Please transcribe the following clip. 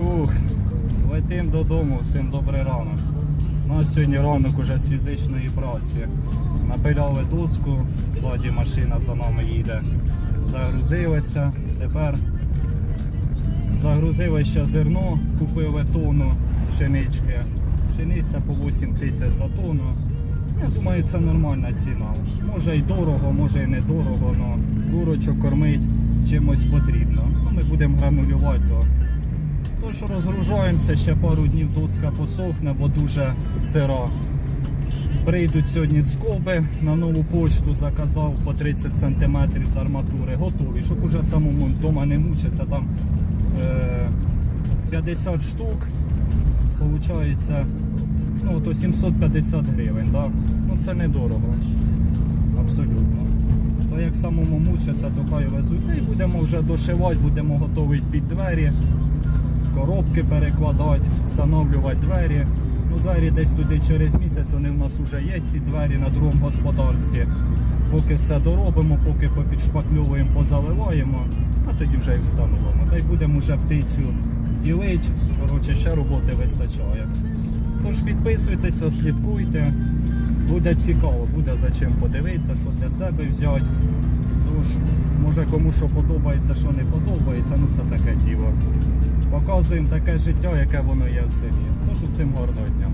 Ух, летим додому, всім добрий ранок. У нас сьогодні ранок уже з фізичної праці. Напиляли доску, ззаді машина за нами їде. Загрузилися. Тепер загрузили ще зерно, купили тонну пшенички. Пшениця по 8 тисяч за тонну. Я думаю, це нормальна ціна. Може і дорого, може і не дорого, але курочок кормить чимось потрібно. Ну, ми будемо гранулювати до Тож розгружаємося, ще пару днів доска посохне, бо дуже сира. Прийдуть сьогодні скоби на нову почту, заказав по 30 см з арматури, готові, щоб уже самому вдома не мучитися. Там е, 50 штук, виходить, ну, то 750 гривень. Да? Ну це недорого. Абсолютно. То як самому мучиться, то хай везуть. І будемо вже дошивати, будемо готувати під двері коробки перекладати, встановлювати двері. Ну, двері десь туди через місяць, вони в нас вже є, ці двері на другому господарстві. Поки все доробимо, поки попідшпаклюємо, позаливаємо, а тоді вже і встановимо. Та й будемо вже птицю ділити. Коротше, ще роботи вистачає. Тож підписуйтеся, слідкуйте. Буде цікаво, буде за чим подивитися, що для себе взяти. Тож, може кому що подобається, що не подобається, ну це таке. Показуємо таке життя, яке воно є в селі. Тож усім гарного дня.